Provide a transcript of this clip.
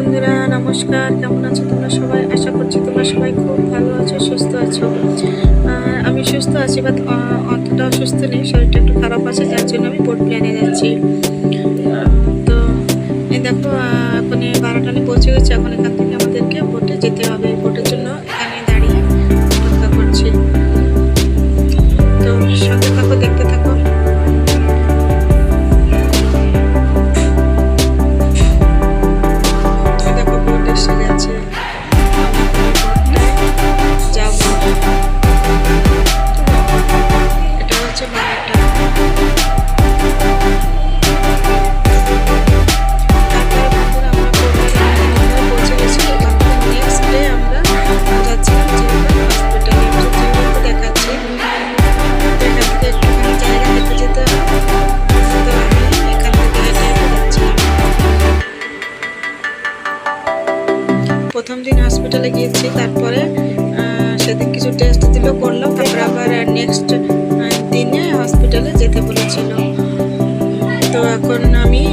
বন্ধুরা, নমস্কার। কেমন আছো তোমরা সবাই? আশা করছি তোমরা সবাই খুব ভালো আছো, সুস্থ আছো। আমি সুস্থ আছি, বাট অতটাও সুস্থ নেই। শরীরটা একটু খারাপ আছে, যার জন্য আমি বোট প্ল্যানে যাচ্ছি। তো, এই দেখো এখন বারোটানে পৌঁছে গেছে। এখন এখান থেকে আমাদেরকে বোটে যেতে হবে। বোটের জন্য এখানে দাঁড়িয়ে অপেক্ষা করছি। তো, সঙ্গে থাকো প্রথম দিন হসপিটালে গিয়েছি, তারপরে সেদিন কিছু টেস্ট দিল, করল, তারপরে আবার নেক্সট দিনে হসপিটালে যেতে বলেছিল। তো এখন আমি